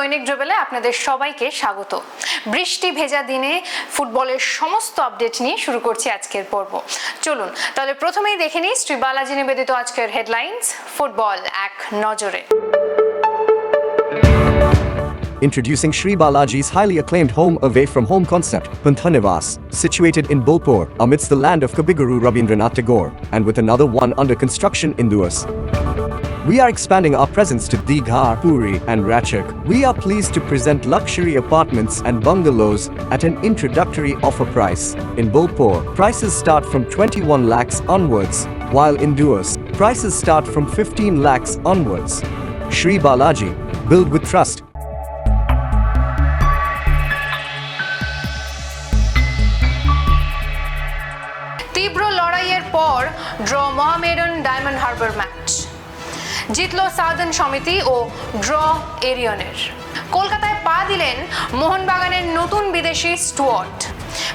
দৈনিক ড্রেবেলে আপনাদের সবাইকে স্বাগত বৃষ্টি ভেজা দিনে ফুটবলের সমস্ত আপডেট নিয়ে শুরু করছি আজকের পর্ব চলুন তাহলে প্রথমেই দেখে নিই শ্রী বালাজি নিবেদিত আজকের হেডলাইন্স ফুটবল এক নজরে Introducing Sri Balaji's highly acclaimed home away from home concept, Panthanivas, situated in Bolpur, amidst the land of Kabiguru Rabindranath Tagore, and with another one under construction in Duas. We are expanding our presence to Digha, Puri, and Ratchak. We are pleased to present luxury apartments and bungalows at an introductory offer price. In Bolpur, prices start from 21 lakhs onwards, while in Duas, prices start from 15 lakhs onwards. Sri Balaji, build with trust. তীব্র লড়াইয়ের পর draw Mohammedan diamond Harbour match জিতল সাউদার্ন সমিতি ও draw এরিয়নের। কলকাতায় পা দিলেন মোহনবাগানের নতুন বিদেশি স্টুয়ার্ট।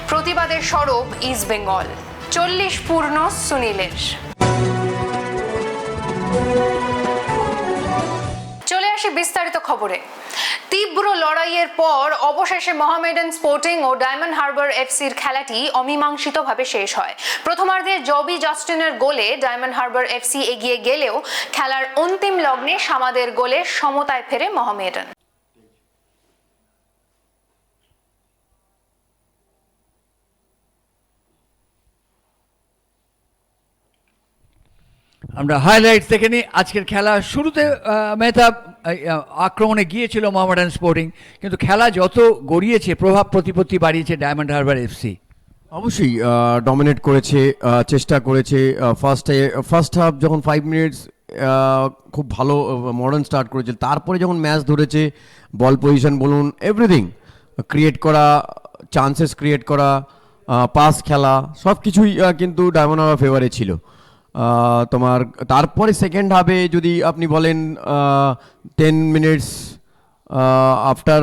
প্রতিবাদের সরব ইস্ট বেঙ্গল। চল্লিশ পূর্ণ সুনীলের। চলে আসি বিস্তারিত খবরে। তীব্র লড়াইয়ের পর অবশেষে মোহামেডান স্পোর্টিং ও ডায়মন্ড হারবার এফসির খেলাটি অমীমাংসিতভাবে শেষ হয়। প্রথমার্ধে জবি জাস্টিনের গোলে ডায়মন্ড হারবার এফসি এগিয়ে গেলেও খেলার অন্তিম লগ্নে সামাদের গোলে সমতায় ফেরে মোহামেডান। আমরা হাইলাইটস দেখে নিই। আজকের খেলা শুরুতে মেহতাব আক্রমণে গিয়েছিল মোহামেডান স্পোর্টিং, কিন্তু খেলা যত গড়িয়েছে, প্রভাব প্রতিপত্তি বাড়িয়েছে ডায়মন্ড হারবার এফসি অবশ্যই ডমিনেট করেছে চেষ্টা করেছে ফার্স্ট ফার্স্ট হাফ যখন ফাইভ মিনিটস খুব ভালো মডার্ন স্টার্ট করেছে, তারপরে যখন ম্যাচ ধরেছে বল পজিশন বলুন এভরিথিং ক্রিয়েট করা চান্সেস ক্রিয়েট করা পাস খেলা সব কিছুই কিন্তু ডায়মন্ড হারবার ফেভারে ছিল। তোমার, তারপরে সেকেন্ড হাফে যদি আপনি বলেন ten minutes after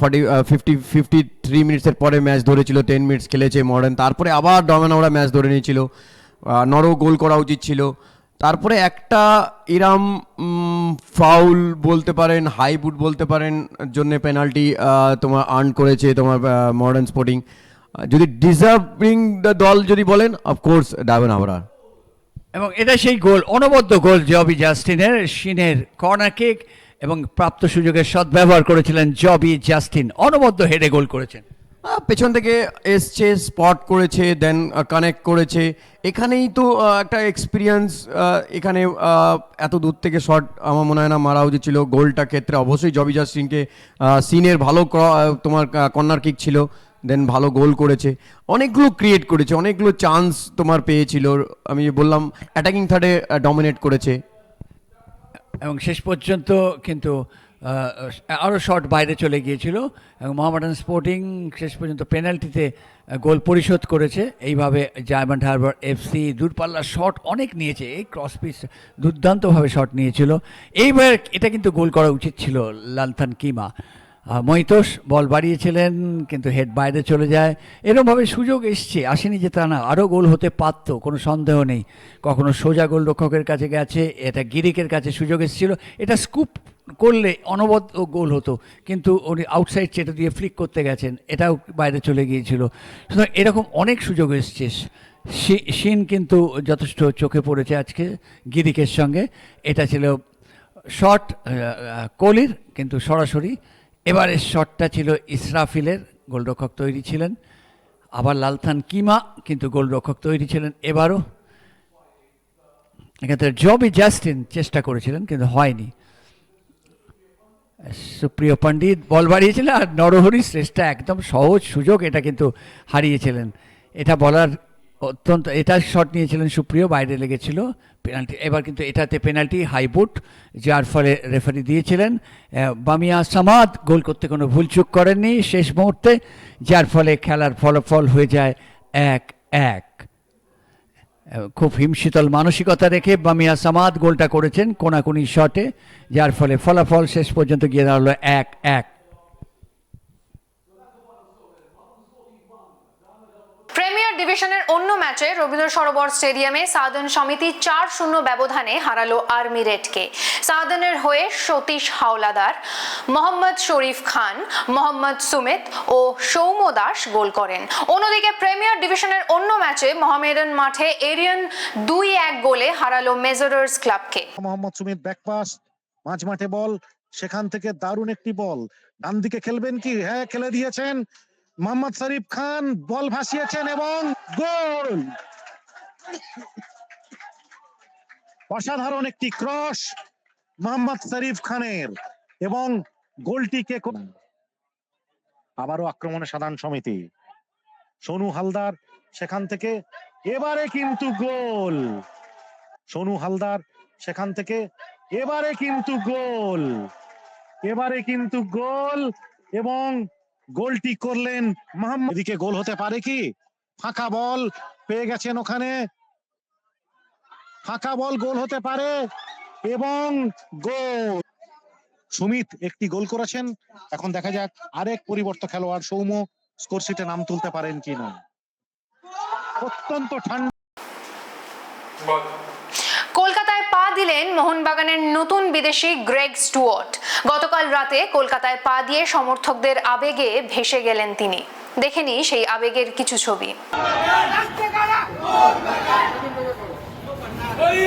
forty fifty fifty three মিনিটসের পরে ম্যাচ ধরেছিল টেন মিনিটস খেলেছে মডার্ন তারপরে আবার ডমেন ওরা ম্যাচ ধরে নিয়েছিল। নরও গোল করা উচিত ছিল। তারপরে একটা ইরাম ফাউল বলতে পারেন হাই বুট বলতে পারেন জন্য পেনাল্টি তোমার আর্ন করেছে তোমার মডার্ন স্পোর্টিং যদি ডিজার্ভিং দ্য দল যদি বলেন অফকোর্স ডায়মন্ড হাবরার এবং এটা সেই গোল, অনবদ্য গোল জবি জাস্টিনের, শিনের কর্নার কিক এবং প্রাপ্ত সুযোগের সদ্ব্যবহার করেছিলেন জবি জাস্টিন, অনবদ্য হেডে গোল করেছেন। পেছন থেকে এসছে, স্পট করেছে, দেন কানেক্ট করেছে। এখানেই তো একটা এক্সপিরিয়েন্স এখানে এত দূর থেকে শট আমার মনে হয় না মারা উচিত ছিল। গোলটা ক্ষেত্রে অবশ্যই জবি জাস্টিনকে সিনের ভালো তোমার কর্নার কিক ছিল। দেন ভালো গোল করেছে। অনেকগুলো ক্রিয়েট করেছে। অনেকগুলো চান্স তোমার পেয়েছিল। আমি বললাম অ্যাটাকিং থার্ডে ডমিনেট করেছে। এবং শেষ পর্যন্ত কিন্তু আরও শট বাইরে চলে গিয়েছিল। এবং মোহামেডান স্পোর্টিং শেষ পর্যন্ত পেনাল্টিতে গোল পরিশোধ করেছে। এইভাবে ডায়মন্ড হারবার এফসি দূরপাল্লার শট অনেক নিয়েছে। এই ক্রস পিস দুর্দান্তভাবে শট নিয়েছিল। এইবার এটা কিন্তু গোল করা উচিত ছিল লালথান কিমা। মৈতোষ বল বাড়িয়েছিলেন, কিন্তু হেড বাইরে চলে যায়। এরকমভাবে সুযোগ এসছে, আসেনি যে তা না, আরও গোল হতে পারত, কোনো সন্দেহ নেই। কখনো সোজা গোল রক্ষকের কাছে গেছে, এটা গিরিকের কাছে সুযোগ এসেছিল। এটা স্কুপ করলে অনবদ্য গোল হতো, কিন্তু উনি আউটসাইড চেটে দিয়ে ফ্লিক করতে গেছেন, এটাও বাইরে চলে গিয়েছিল। সুতরাং এরকম অনেক সুযোগ এসছে। শিন কিন্তু যথেষ্ট চোখে পড়েছে আজকে গিরিকের সঙ্গে। এটা ছিল শর্ট কোহলির, কিন্তু সরাসরি এবারের শটটা ছিল ইসরাফিলের, গোলরক্ষক তৈরি ছিলেন। আবার লালথান কিমা, কিন্তু গোলরক্ষক তৈরি ছিলেন এবারও। এক্ষেত্রে জবি জাস্টিন চেষ্টা করেছিলেন, কিন্তু হয়নি। সুপ্রিয় পণ্ডিত, বল বাড়িয়েছিলেন আর নরহরি শ্রেষ্ঠা, একদম সহজ সুযোগ এটা কিন্তু হারিয়েছিলেন। এটা বলার অত্যন্ত, এটা শট নিয়েছিলেন সুপ্রিয়, বাইরে লেগেছিল। পেনাল্টি এবার কিন্তু এটাতে পেনাল্টি হাইবুট যার ফলে রেফারি দিয়েছিলেন। বামিয়া সামাদ গোল করতে কোনো ভুলচুক করেননি শেষ মুহূর্তে, যার ফলে খেলার ফলাফল হয়ে যায় এক এক। খুব হিমশীতল মানসিকতা রেখে বামিয়া সামাদ গোলটা করেছেন কোনাকুনি শটে, যার ফলে ফলাফল শেষ পর্যন্ত গিয়ে দাঁড়াল এক এক প্রিমিয়ার ডিভিশনের অন্য ম্যাচে রবীন্দ্র সরোবর স্টেডিয়ামে সাউদার্ন সমিতি চার শূন্য ব্যবধানে হারালো আর্মি রেডকে। সাউদার্নের হয়ে সতীশ হাওলাদার, মোহাম্মদ শরীফ খান, মোহাম্মদ সুমিত ও সৌম্য দাস গোল করেন। অন্যদিকে প্রিমিয়ার ডিভিশনের অন্য ম্যাচে মোহামেডান মাঠে এরিয়ান দুই এক গোলে হারালো মেজরার্স ক্লাবকে। মোহাম্মদ সুমিত ব্যাকপাস মাঝ মাঠে বল, সেখান থেকে দারুণ একটি বল। ডান দিকে খেলবেন কি? হ্যাঁ খেলে দিয়েছেন। মোহাম্মদ শরীফ খান বল ভাসিয়েছেন এবং গোল। অসাধারণ একটি ক্রস মোহাম্মদ শরীফ খানের এবং গোলটিকে আবারও আক্রমণে সাধারণ সমিতি। সোনু হালদার সেখান থেকে, এবারে কিন্তু গোল। সোনু হালদার সেখান থেকে, এবারে কিন্তু গোল। এবারে কিন্তু গোল এবং গোলটি করলেন মোহাম্মদ এদিকে গোল হতে পারে কি? ফাঁকা বল পেয়ে গেছেন ওখানে। ফাঁকা বল, গোল হতে পারে এবং গোল। সুমিত একটি গোল করেছেন। এখন দেখা যাক আরেক পরিবর্ত খেলোয়াড় সৌম্য স্কোর শিটে নাম তুলতে পারেন কিনা। অত্যন্ত ঠান্ডা। দিলেন মোহনবাগানের নতুন বিদেশি গ্রেগ স্টুয়ার্ট। গতকাল রাতে কলকাতায় পা দিয়ে সমর্থকদের আবেগে ভেসে গেলেন তিনি। দেখেনি সেই আবেগের কিছু ছবি। ওই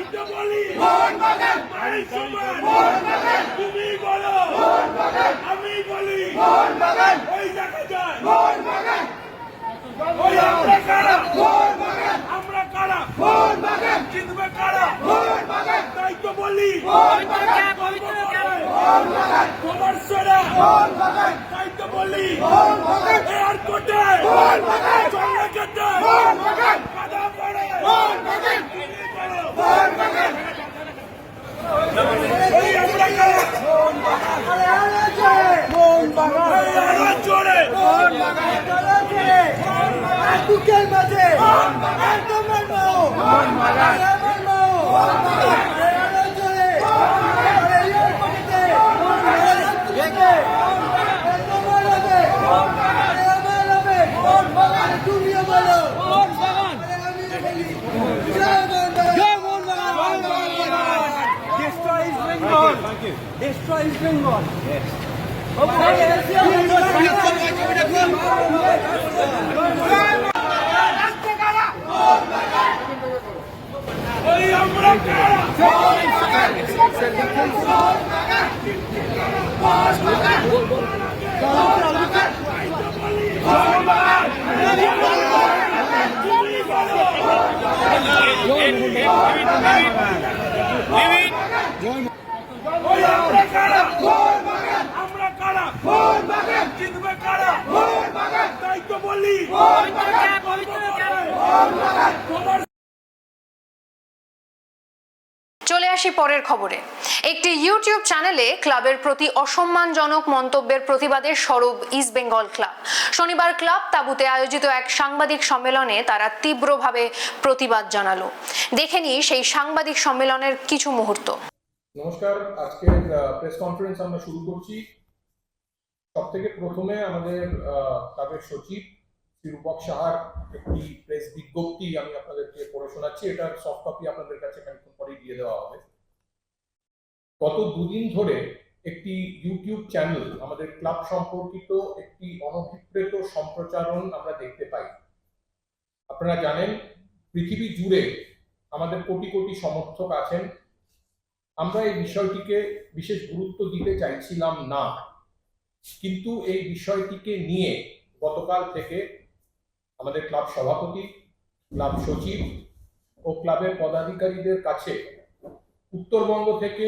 তাই তো বলি তুমি বলো। আমি বলি, ওই দেখা যায়। আমরা কারা? আমরা কারা? জিতবে কারা? তাই তো বলি। তোমার সেরা তাই তো বলি মোহন বাগান বুকের মাঝে একদম মানবো মানবো চলে destroy East Bengal. Yes. আসি পরের খবরে। একটি ইউটিউব চ্যানেলে ক্লাবের প্রতি অসম্মানজনক মন্তব্যের প্রতিবাদে সরব ইস্ট বেঙ্গল ক্লাব শনিবার ক্লাব তাবুতে আয়োজিত এক সাংবাদিক সম্মেলনে তারা তীব্রভাবে প্রতিবাদ জানালো। দেখেনি সেই সাংবাদিক সম্মেলনের কিছু মুহূর্ত। নমস্কার, আজকের প্রেস কনফারেন্স আমরা শুরু করছি। সব থেকে প্রথমে আমাদের ক্লাবের সচিব শ্রীরূপক সাহার একটি প্রেস বিজ্ঞপ্তি আমি আপনাদেরকে পড়ে শোনাচ্ছি। এটার সফট কপি আপনাদের কাছে খানিক্ষণ পরেই দিয়ে দেওয়া হবে। গত দুদিন ধরে একটি ইউটিউব চ্যানেল আমাদের ক্লাব সম্পর্কিত একটি অনভিপ্রেত সম্প্রচারণ আমরা দেখতে পাই। আপনারা জানেন, পৃথিবী জুড়ে আমাদের কোটি কোটি সমর্থক আছেন। আমরা এই বিষয়টিকে বিশেষ গুরুত্ব দিতে চাইছিলাম না। কিন্তু এই বিষয়টিকে নিয়ে গতকাল থেকে আমাদের ক্লাব সভাপতি ক্লাব সচিব ও ক্লাবের পদাধিকারীদের কাছে উত্তরবঙ্গ থেকে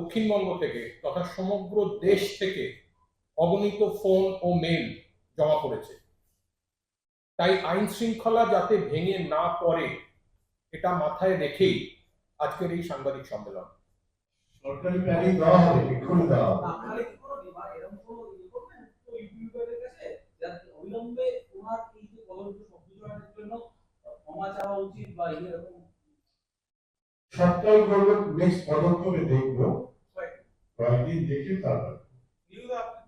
দক্ষিণবঙ্গ থেকে তথা সমগ্র দেশ থেকে অগণিত ফোন ও মেল জমা পড়েছে। তাই আইন শৃঙ্খলা যাতে ভেঙে না পড়ে এটা মাথায় রেখেই আজকের এই সাংবাদিক সম্মেলন। সরকারি প্ল্যানিং দেওয়া হবে এক্ষুনি দেওয়া হবে। আপনারা কি কোনো বিমা- এরকম কোনো করবেন? তো ইউটিউবারের কাছে? যাতে অবিলম্বে ওনার এই যে জন্য ক্ষমা চাওয়া উচিত বা এরকম সরকারি করবে নেক্সট পদক্ষেপে দেখব। কয়েকদিন দেখে তারপর।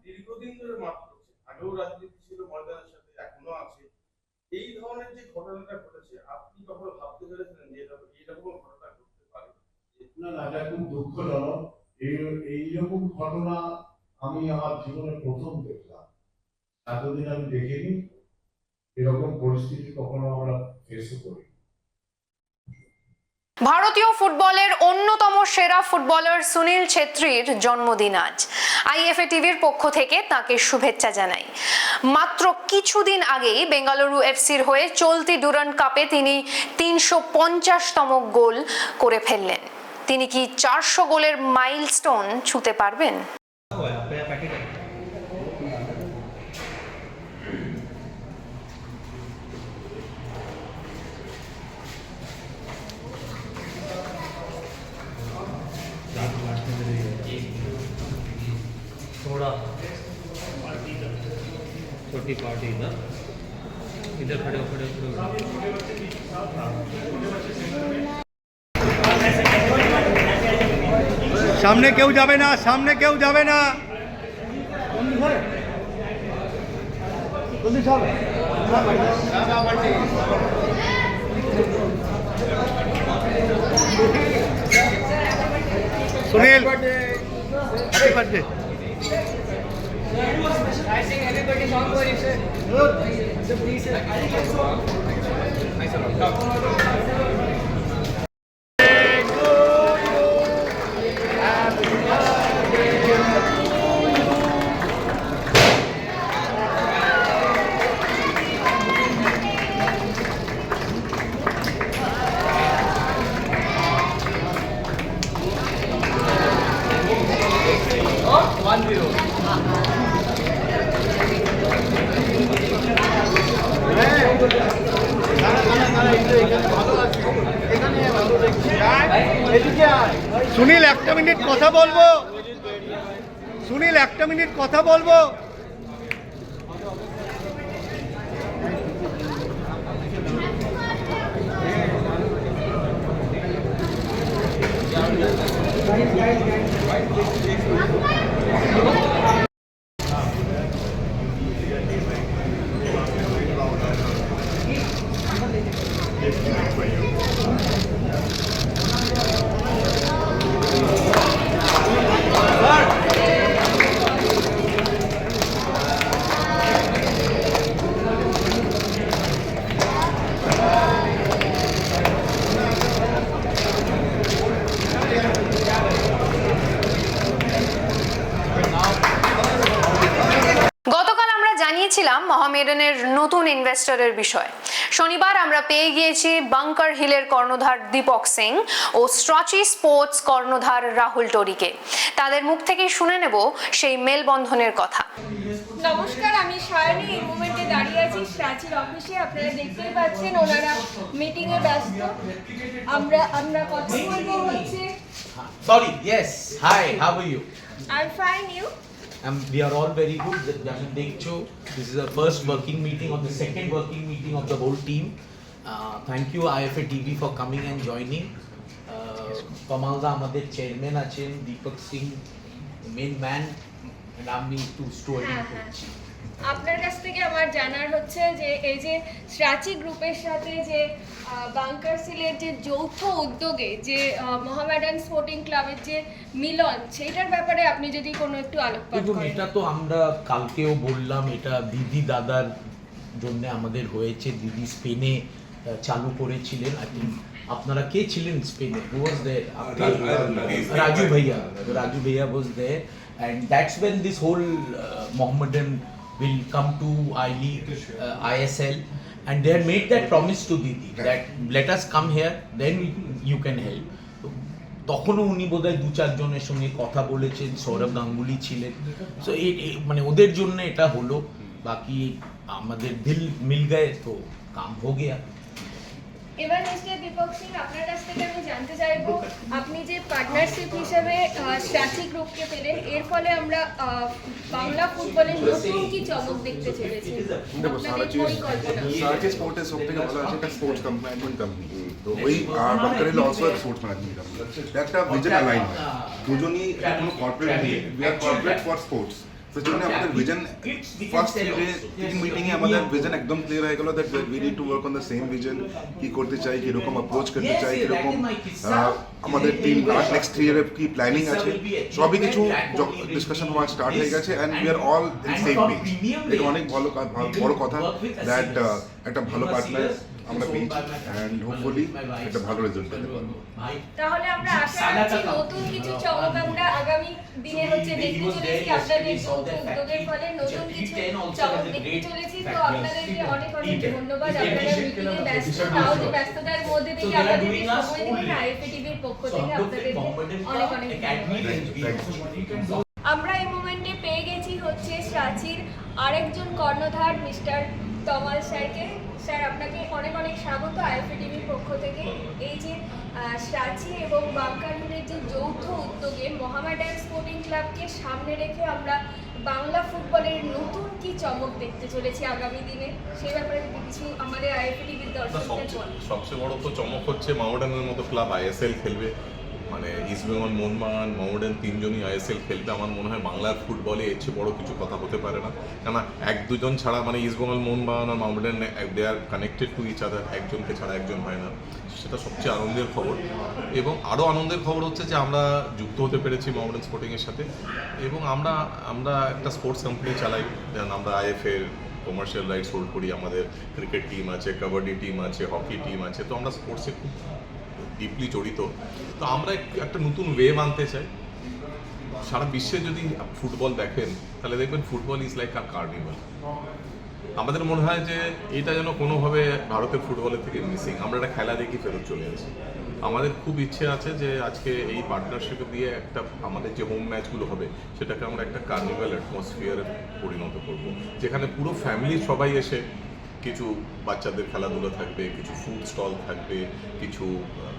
দীর্ঘদিন ধরে মাঠ করছেন। আগেও রাজনীতি ছিল ময়দানের সাথে এখনও আছে। এই ধরনের যে ঘটনাটা ঘটেছে আপনি কখনো ভাবতে পেরেছিলেন যে এরকম এইরকম ঘটনা ঘটতে পারে? না না এটা খুব দুঃখজনক। এই এইরকম ঘটনা আমি আমার জীবনে প্রথম দেখলাম। এতদিন আমি দেখিনি। এরকম পরিস্থিতি কখনো আমরা ফেসও করি ভারতীয় ফুটবলের অন্যতম সেরা ফুটবলার সুনীল ছেত্রীর জন্মদিন আজ। আইএফএ টিভির পক্ষ থেকে তাকে শুভেচ্ছা জানাই। মাত্র কিছুদিন আগেই বেঙ্গালুরু এফসির হয়ে চলতি ডুরান্ড কাপে তিনি তিনশো পঞ্চাশতম গোল করে ফেললেন। তিনি কি চারশো গোলের মাইলস্টোন ছুঁতে পারবেন? সামনে কেউ যাবে না সামনে কেউ যাবে না সুনীল হ্যাপি বার্থডে সুনীল মহামেডানের নতুন ইনভেস্টরের বিষয়। শনিবার আমরা পেয়ে গিয়েছি বাংকার হিলের কর্ণধার দীপক সিং ও স্ট্রচি স্পোর্টস কর্ণধার রাহুল টোরিকে। তাদের মুখ থেকেই শুনে নেব সেই মেলবন্ধনের কথা। নমস্কার আমি সায়নী। এই মুমেন্টে দাঁড়িয়ে আছি স্ট্যাচুর অফিসে আপনারা দেখতেই পাচ্ছেন ওনারা মিটিং এ ব্যস্ত। আমরা আমরা কথা বলব হচ্ছে Sorry, yes. Hi, how are you? I fine you Um, we are all very good. Jamin Dekcho, this is our first working meeting or the second working meeting of the whole team. Uh, thank you IFA TV for coming and joining. Uh, Kamalda আমাদের chairman আছেন Deepak Singh main man and আমি একটু স্টুয়ার্ডিং হ্যাঁ, হ্যাঁ। করছি আপনার কাছ থেকে আমার জানার হচ্ছে যে এই যে স্ট্রাচি গ্রুপের সাথে যে বাংকার সিলের যে যৌথ উদ্যোগে যে মোহামেডান স্পোর্টিং ক্লাবের যে মিলন সেটার ব্যাপারে আপনি যদি কোনো একটু আলোকপাত করেন। এটা তো আমরা কালকেও বললাম এটা দিদি দাদার জন্য আমাদের হয়েছে। দিদি স্পেনে চালু করেছিলেন। আই থিঙ্ক আপনারা কে ছিলেন স্পেনে? হু ওয়াজ দেয়ার Raju bhaiya. Raju bhaiya. Was there and that's when this whole uh, Mohammedan will come to I League, uh, ISL, and they had made that promise to Didi that let us come here, then you can help. তখনও উনি বোধহয় দু চারজনের সঙ্গে কথা বলেছেন সৌরভ গাঙ্গুলি ছিলেন। So মানে ওদের জন্য এটা হলো। বাকি আমাদের দিল মিল গায়ে তো কাম হো গিয়া। এবার মিস্টার দীপক সিং আপনার কাছ থেকে আমি জানতে চাইব আপনি যে পার্টনারশিপ হিসেবে স্ট্যাচি গ্রুপকে পেলেন এর ফলে আমরা বাংলা ফুটবলের নতুন কি চমক দেখতে চলেছি? সব থেকে ভালো আছে একটা স্পোর্টস ম্যানেজমেন্ট কোম্পানি তো ওই অলসো স্পোর্টস ম্যানেজমেন্ট কোম্পানি একটা ভিজন অ্যালাইন হয়। দুজনই কোনো কর্পোরেট নেই we are corporate for sports সেজন্য আমাদের ভিজন ফার্স্ট ডে তিন মিটিংয়ে আমাদের ভিজন একদম ক্লিয়ার হয়ে গেল that we need to work on the same vision কি করতে চাই কীরকম অ্যাপ্রোচ করতে চাই কি রকম আমাদের টিম নেক্সট থ্রি ইয়ারের কি প্ল্যানিং আছে? সবই কিছু ডিসকাশন হওয়া স্টার্ট হয়ে গেছে and we are all in same page এটা অনেক ভালো কা- বড় কথা। দ্যাট একটা ভালো পার্টনার আমরা পেয়েছি অ্যান্ড হোপফুলি একটা ভালো রেজাল্ট পেতে পারব। তাহলে আমরা আশা রাখছি নতুন কিছু চমক আমরা আগামী দিনে হচ্ছে দেখতে চলেছি আপনাদের উদ্যোগের ফলে নতুন কিছু চমক দেখতে চলেছি। তো আপনাদেরকে অনেক অনেক ধন্যবাদ। আপনারা মিটিংয়ে ব্যস্ত তাও যে ব্যস্ততার মধ্যে থেকে আমাদেরকে সময় দিলেন আইএফএ টিভির পক্ষ থেকে আপনাদেরকে অনেক অনেক ধন্যবাদ। আমরা এই মোমেন্টে পেয়ে গেছি হচ্ছে সাচির আরেকজন কর্ণধার মিস্টার তমাল স্যারকে। স্যার আপনাকে অনেক অনেক স্বাগত আইএফএ টিভির পক্ষ থেকে। এই যে সাচি এবং বাংকারুনের যে যৌথ উদ্যোগে মোহামেডান স্পোর্টিং ক্লাবকে সামনে রেখে আমরা বাংলা ফুটবলের নতুন কি চমক দেখতে চলেছি আগামী দিনে সেই ব্যাপারে কিছু আমাদের আইএফএ টিভির দর্শকদের সবচেয়ে বড় তো চমক হচ্ছে মামোডানের মতো ক্লাব আইএসএল খেলবে। মানে ইস্টবেঙ্গল মোহনবাগান মামোডান তিনজনই আইএসএল খেলবে আমার মনে হয় বাংলার ফুটবলে এর চেয়ে বড় কিছু কথা হতে পারে না। কেন এক দুজন ছাড়া মানে ইস্টবেঙ্গল মোহনবাগান আর মামোডান দে are connected to each other একজনকে ছাড়া একজন হয় না। সেটা সবচেয়ে আনন্দের খবর। এবং আরও আনন্দের খবর হচ্ছে যে আমরা যুক্ত হতে পেরেছি মামোডান স্পোর্টিংয়ের সাথে। এবং আমরা আমরা একটা স্পোর্টস কোম্পানি চালাই, যেমন আমরা আইএফএর কমার্শিয়াল রাইটস হোল্ড করি, আমাদের ক্রিকেট টিম আছে, কাবাডি টিম আছে হকি টিম আছে। তো আমরা স্পোর্টসে খুব ডিপলি জড়িত। তো আমরা একটা নতুন ওয়েভ আনতে চাই। সারা বিশ্বে যদি ফুটবল দেখেন, তাহলে দেখবেন football is like a carnival আমাদের মনে হয় যে এটা যেন কোনোভাবে ভারতের ফুটবলের থেকে মিসিং আমরা একটা খেলা দেখি ফেরত চলে আসি। আমাদের খুব ইচ্ছে আছে যে আজকে এই পার্টনারশিপে দিয়ে একটা আমাদের যে হোম ম্যাচগুলো হবে, সেটাকে আমরা একটা কার্নিভাল অ্যাটমসফিয়ারে পরিণত করব। যেখানে পুরো ফ্যামিলি সবাই এসে কিছু বাচ্চাদের খেলাধুলো থাকবে, কিছু ফুড স্টল থাকবে, কিছু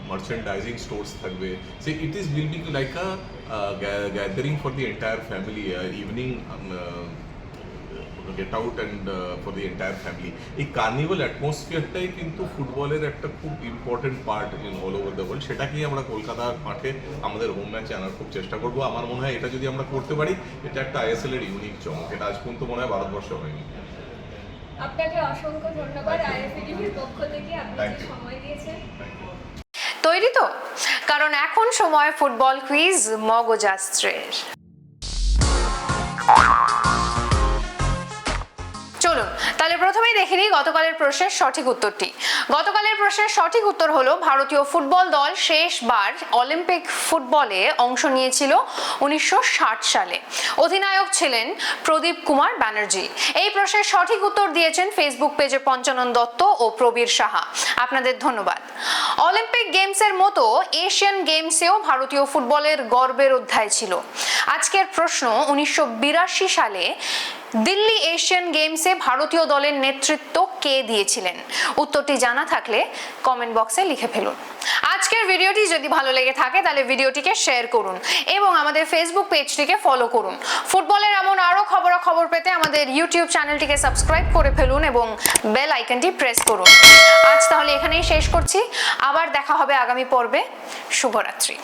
মার্চেন্ডাইজিং স্টোর্স থাকবে। সে it is will be like a gathering for the entire family evening get out and for the entire family এই কার্নিভাল অ্যাটমসফিয়ারটাই কিন্তু ফুটবলের একটা খুব important part in all over the world সেটাকেই আমরা কলকাতার মাঠে আমাদের হোম ম্যাচে আনার খুব চেষ্টা করব। আমার মনে হয় এটা যদি আমরা করতে পারি, এটা একটা আইএসএল এর ইউনিক চমক। এটা আজ পর্যন্ত মনে হয় ভারতবর্ষে হয়নি। আপনাকে অসংখ্য ধন্যবাদ আইএফএ টিভির পক্ষ থেকে আপনি যে সময় দিয়েছেন। তৈরি তো কারণ এখন সময় ফুটবল কুইজ মগজাস্ত্রের। চলুন, তাহলে প্রথমেই দেখে নিই গতকালের প্রশ্নের সঠিক উত্তরটি। গতকালের প্রশ্নের সঠিক উত্তর হলো, ভারতীয় ফুটবল দল শেষবার অলিম্পিক ফুটবলে অংশ নিয়েছিল উনিশশো ষাট সালে। অধিনায়ক ছিলেন প্রদীপ কুমার ব্যানার্জি। এই প্রশ্নের সঠিক উত্তর দিয়েছেন ফেসবুক পেজে পঞ্চানন দত্ত ও প্রবীর সাহা। আপনাদের ধন্যবাদ। অলিম্পিক গেমসের মতো এশিয়ান গেমসেও ভারতীয় ফুটবলের গর্বের অধ্যায় ছিল। আজকের প্রশ্ন উনিশশো বিরাশি সালে দিল্লি এশিয়ান গেমসে ভারতীয় দলের নেতৃত্ব কে দিয়েছিলেন? উত্তরটি জানা থাকলে কমেন্ট বক্সে লিখে ফেলুন। আজকের ভিডিওটি যদি ভালো লেগে থাকে, তাহলে ভিডিওটিকে শেয়ার করুন এবং আমাদের ফেসবুক পেজটিকে ফলো করুন। ফুটবলের এমন আরও খবরাখবর পেতে আমাদের ইউটিউব চ্যানেলটিকে সাবস্ক্রাইব করে ফেলুন এবং বেল আইকনটি প্রেস করুন। আজ তাহলে এখানেই শেষ করছি। আবার দেখা হবে আগামী পর্বে। শুভরাত্রি।